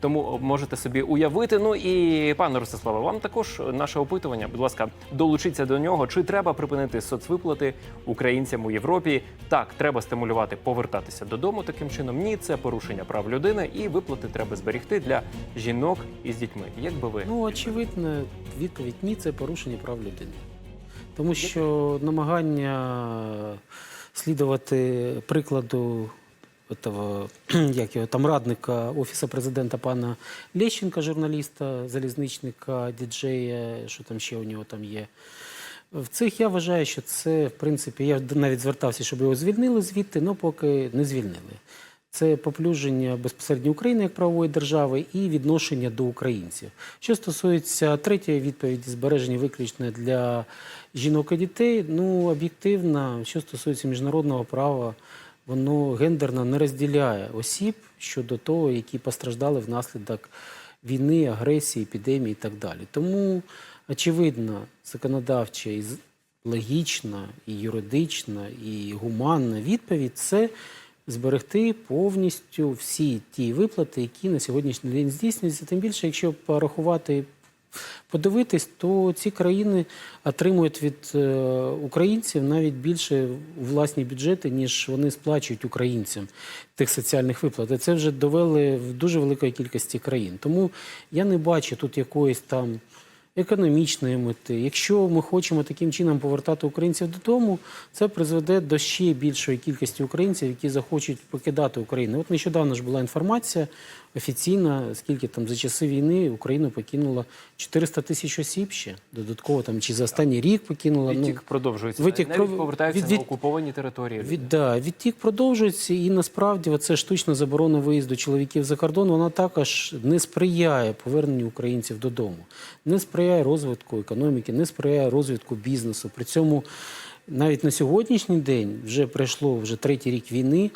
Тому можете собі уявити. Ну і пане Ростиславе, вам також наше опитування. Будь ласка, долучіться до нього. Чи треба припинити соцвиплати українцям у Європі? Так, треба стимулювати повертатися додому таким чином. Ні, це порушення прав людини, і виплати треба зберегти для жінок із дітьми. Як би ви Ну, очевидно, відповідь ні, це порушення прав людини. Тому що намагання слідувати прикладу этого, як його, там радника Офісу президента пана Лещенка, журналіста, залізничника, діджея, що там ще у нього там є. В цих я вважаю, що це, в принципі, я навіть звертався, щоб його звільнили звідти, але поки не звільнили. Це поплюження безпосередньо України як правової держави і відношення до українців. Що стосується третьої відповіді, збереження виключно для жінок і дітей, ну об'єктивно, що стосується міжнародного права, воно гендерно не розділяє осіб щодо того, які постраждали внаслідок війни, агресії, епідемії і так далі. Тому очевидно, законодавча і логічна, і юридична, і гуманна відповідь це зберегти повністю всі ті виплати, які на сьогоднішній день здійснюються. Тим більше, якщо порахувати, подивитись, то ці країни отримують від е, українців навіть більше у власні бюджети, ніж вони сплачують українцям тих соціальних виплат. І це вже довели в дуже великої кількості країн. Тому я не бачу тут якоїсь там економічної мети. Якщо ми хочемо таким чином повертати українців додому, це призведе до ще більшої кількості українців, які захочуть покидати Україну. От нещодавно ж була інформація офіційна, скільки там за часи війни Україну покинуло 400 тисяч осіб ще додатково там чи за останній рік покинуло. ну, відтік продовжується? відтік навіть повертаються від- на окуповані території. від, да, відтік продовжується, і насправді це штучна заборона виїзду чоловіків за кордон, вона також не сприяє поверненню українців додому, не сприяє розвитку економіки, не сприяє розвитку бізнесу. При цьому навіть на сьогоднішній день вже пройшло вже третій рік війни.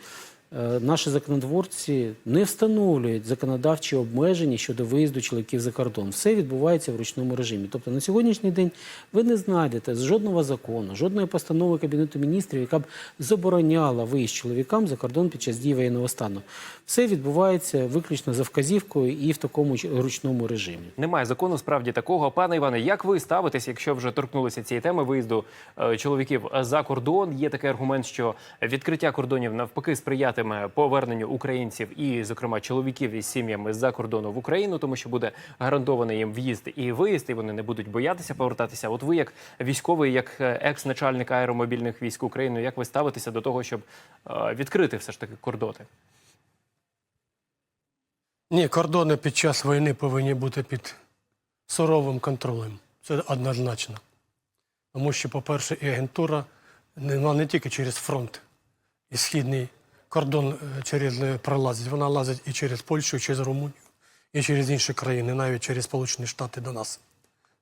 Е, Наші законотворці не встановлюють законодавчі обмеження щодо виїзду чоловіків за кордон. Все відбувається в ручному режимі. Тобто на сьогоднішній день ви не знайдете жодного закону, жодної постанови Кабінету міністрів, яка б забороняла виїзд чоловікам за кордон під час дії воєнного стану. Все відбувається виключно за вказівкою і в такому ручному режимі. Немає закону справді такого. Пане Іване, як ви ставитесь, якщо вже торкнулися цієї теми виїзду е, чоловіків за кордон? Є такий аргумент, що відкриття кордонів навпаки сприятиме поверненню українців і, зокрема, чоловіків із сім'ями з-за кордону в Україну, тому що буде гарантований їм в'їзд і виїзд, і вони не будуть боятися повертатися. От ви, як військовий, як е, екс-начальник аеромобільних військ України, як ви ставитеся до того, щоб е, відкрити все ж таки кордони? Ні, кордони під час війни повинні бути під суровим контролем. Це однозначно. Тому що, по-перше, і агентура не, не тільки через фронт і східний кордон е, через е, пролазить, вона лазить і через Польщу, і через Румунію, і через інші країни, навіть через Сполучені Штати до нас.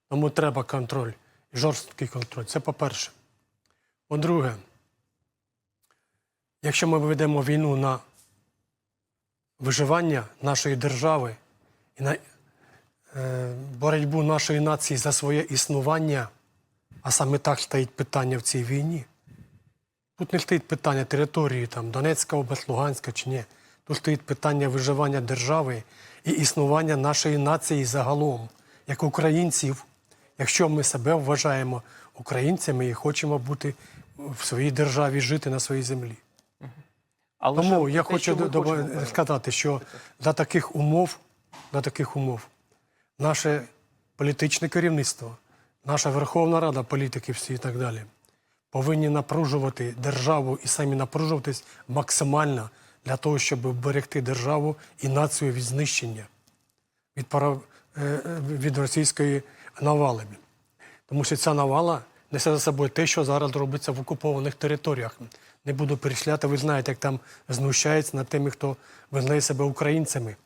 Тому треба контроль, жорсткий контроль. Це по-перше. По-друге, якщо ми ведемо війну на виживання нашої держави і на е, боротьбу нашої нації за своє існування, а саме так стоїть питання в цій війні. Тут не стоїть питання території там, Донецька область, Луганська чи ні. Тут стоїть питання виживання держави і існування нашої нації загалом, як українців, якщо ми себе вважаємо українцями і хочемо бути в своїй державі, жити на своїй землі. Але Тому я те, хочу що хочемо, сказати, що за таких умов, за таких умов, наше політичне керівництво, наша Верховна Рада політиків всі і так далі, повинні напружувати державу і самі напружуватись максимально для того, щоб вберегти державу і націю від знищення, від, е, е, від російської навали. Тому що ця навала несе за собою те, що зараз робиться в окупованих територіях. Не буду перечисляти, ви знаєте, як там знущаються над тими, хто визнає себе українцями.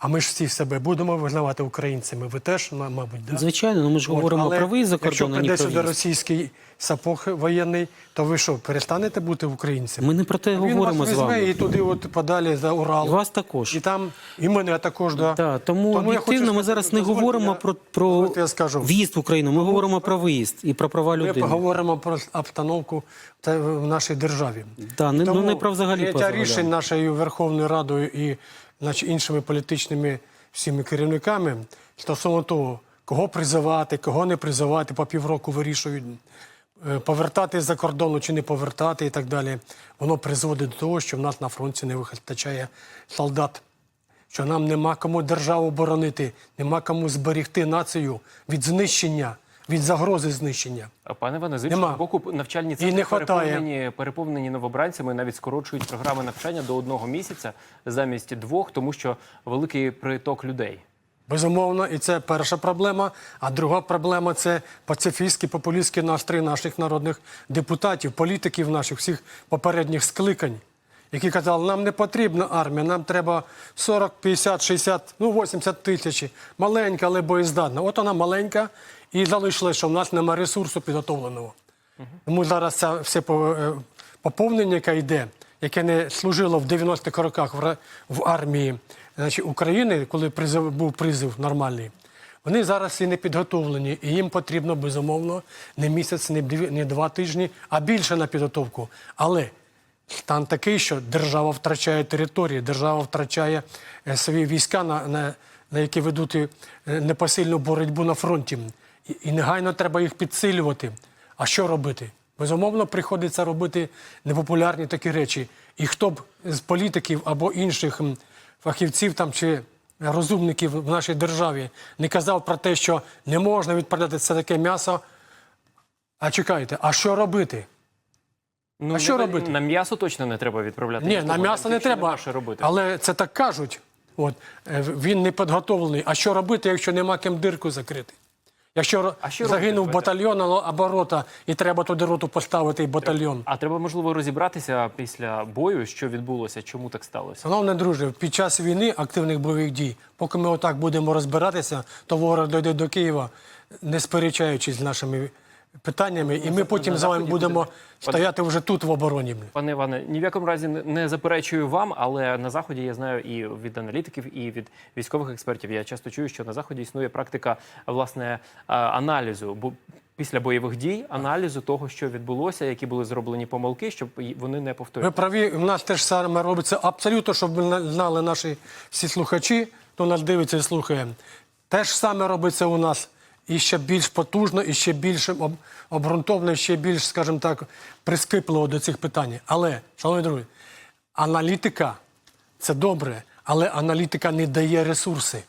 А ми ж всі себе будемо визнавати українцями. Ви теж, мабуть, да? Звичайно, ну ми ж От, говоримо але про виїзд за кордон, а не сюди російський сапог воєнний, то ви що, перестанете бути українцями? Ми не про те Він говоримо вас з вами. і туди от подалі за Урал. І вас також. І там, і мене також, да. Да, тому, я об'єктивно ми зараз не говоримо я- про, про я скажу. в'їзд в Україну, ми говоримо про виїзд і про права Ми людини. поговоримо про обстановку в нашій державі. Да, не- ну, не про взагалі рішень нашою Верховною Радою і значить, іншими політичними всіми керівниками стосовно того, кого призивати, кого не призивати, по півроку вирішують е, повертати за кордону чи не повертати і так далі. Воно призводить до того, що в нас на фронті не вистачає солдат. Що нам нема кому державу боронити, нема кому зберегти націю від знищення, від загрози знищення. А, Пане Іване, з Нема. іншого боку, навчальні центри не переповнені, переповнені новобранцями, навіть скорочують програми навчання до одного місяця замість двох, тому що великий приток людей. Безумовно, і це перша проблема. А друга проблема це пацифістські, популістські настрої наших народних депутатів, політиків наших всіх попередніх скликань, які казали, нам не потрібна армія, нам треба 40, 50, 60, ну 80 тисяч. Маленька, але боєздатна. От вона маленька, і залишилось, що в нас немає ресурсу підготовленого. Тому зараз це все е, поповнення, яке йде, яке не служило в 90-х роках в, армії значить, України, коли призив, був призив нормальний, вони зараз і не підготовлені, і їм потрібно, безумовно, не місяць, не два тижні, а більше на підготовку. Але стан такий, що держава втрачає території, держава втрачає е, свої війська, на, на, на які ведуть е, непосильну боротьбу на фронті. І, і негайно треба їх підсилювати. А що робити? Безумовно, приходиться робити непопулярні такі речі. І хто б з політиків або інших фахівців там чи розумників в нашій державі не казав про те, що не можна відправляти це таке м'ясо. А чекайте, а що робити? Ну, А що не- робити? На м'ясо точно не треба відправляти. Ні, на м'ясо не треба. що робити. Але це так кажуть. От, е, він не підготовлений. А що робити, якщо нема ким дирку закрити? Якщо А що загинув робити? батальйон або рота, і треба туди роту поставити і батальйон. А треба можливо розібратися після бою, що відбулося, чому так сталося. Шановне друже, під час війни активних бойових дій, поки ми отак будемо розбиратися, то ворог дойде до Києва, не сперечаючись з нашими питаннями, і ми потім з вами будемо стояти вже тут в обороні. Пане Іване, ні в якому разі не- заперечую вам, але на заході я знаю і від аналітиків, і від військових експертів. Я часто чую, що на заході існує практика власне аналізу, бо після бойових дій аналізу того, що відбулося, які були зроблені помилки, щоб вони не Ви праві, в нас теж саме робиться абсолютно, щоб на- знали наші всі слухачі, хто нас дивиться і слухає. Те ж саме робиться у нас і ще більш потужно, і ще більш об, обґрунтовно, і ще більш, скажімо так, прискіпливо до цих питань. Але, шановні друзі, аналітика це добре, але аналітика не дає ресурси.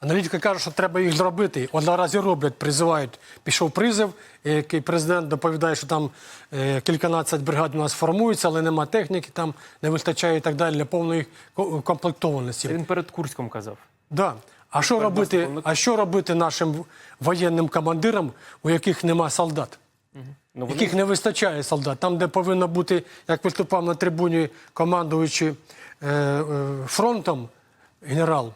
Аналітика каже, що треба їх зробити. От наразі роблять, призивають. Пішов призив, який президент доповідає, що там е, кільканадцять бригад у нас формуються, але нема техніки, там не вистачає і так далі для повної ко- комплектованості. Він перед Курськом казав. Да. А що робити, а що робити нашим воєнним командирам, у яких нема солдат? Ну, вони... яких не вистачає солдат. Там, де повинно бути, як виступав на трибуні, командуючи е, е, фронтом генерал,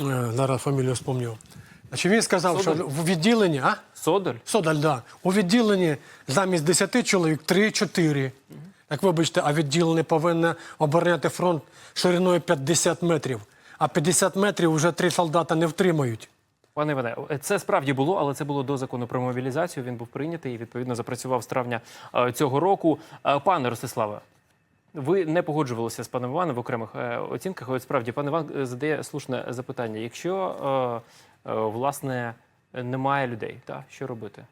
е, зараз фамілію спомню. Значить, він сказав, Содоль? що в відділенні, а? Содоль? Содаль, да. У відділенні замість 10 чоловік 3-4. Так вибачте, а відділення повинно обороняти фронт шириною 50 метрів. А 50 метрів вже три солдата не втримають. Пане Іване, це справді було, але це було до закону про мобілізацію. Він був прийнятий і відповідно запрацював з травня е, цього року. Е, Пане Ростиславе, ви не погоджувалися з паном Іваном в окремих е, оцінках. От справді, пан Іван е, задає слушне запитання. Якщо е, е, власне немає людей, та що робити?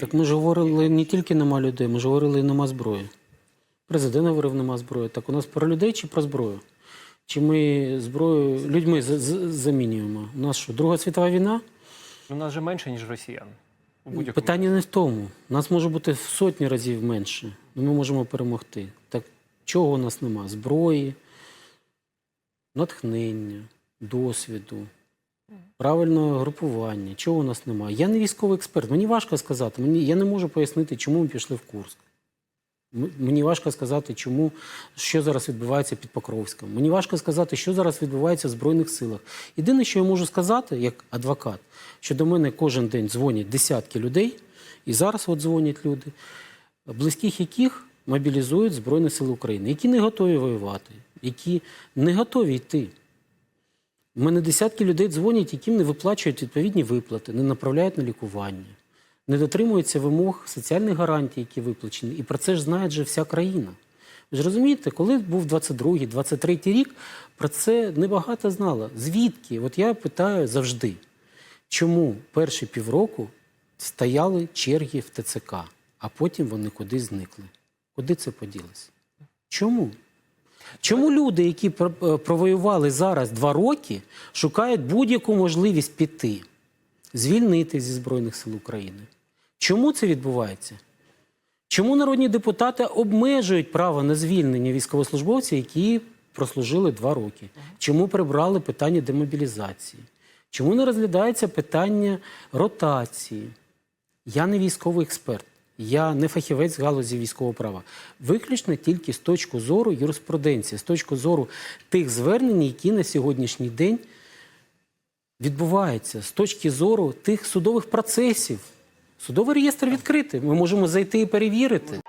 Так ми ж говорили не тільки нема людей, ми ж говорили і нема зброї. Президент говорив, нема зброї. Так у нас про людей чи про зброю? Чи ми зброю людьми за- за- замінюємо? У нас що, Друга світова війна? У нас же менше ніж росіян. У Питання не в тому. Нас може бути в сотні разів менше. і Ми можемо перемогти. Так чого у нас нема? Зброї, натхнення, досвіду, правильного групування. Чого у нас немає? Я не військовий експерт. Мені важко сказати. Мені, я не можу пояснити, чому ми пішли в Курск. Мені важко сказати, чому що зараз відбувається під Покровськом. Мені важко сказати, що зараз відбувається в Збройних силах. Єдине, що я можу сказати, як адвокат, що до мене кожен день дзвонять десятки людей, і зараз от дзвонять люди, близьких яких мобілізують Збройні Сили України, які не готові воювати, які не готові йти. У мене десятки людей дзвонять, яким не виплачують відповідні виплати, не направляють на лікування, не дотримуються вимог соціальних гарантій, які виплачені. І про це ж знає вже вся країна. Ви ж розумієте, коли був 22-й, 23-й рік, про це небагато знало. Звідки? От я питаю завжди, чому перші півроку стояли черги в ТЦК, а потім вони кудись зникли? Куди це поділося? Чому? Чому люди, які е, провоювали зараз два роки, шукають будь-яку можливість піти, звільнити зі Збройних сил України? Чому це відбувається? Чому народні депутати обмежують право на звільнення військовослужбовців, які прослужили два роки? Чому прибрали питання демобілізації? Чому не розглядається питання ротації? Я не військовий експерт, я не фахівець галузі військового права. Виключно тільки з точки зору юриспруденції, з точки зору тих звернень, які на сьогоднішній день відбуваються, з точки зору тих судових процесів. Судовий реєстр відкритий. Ми можемо зайти і перевірити.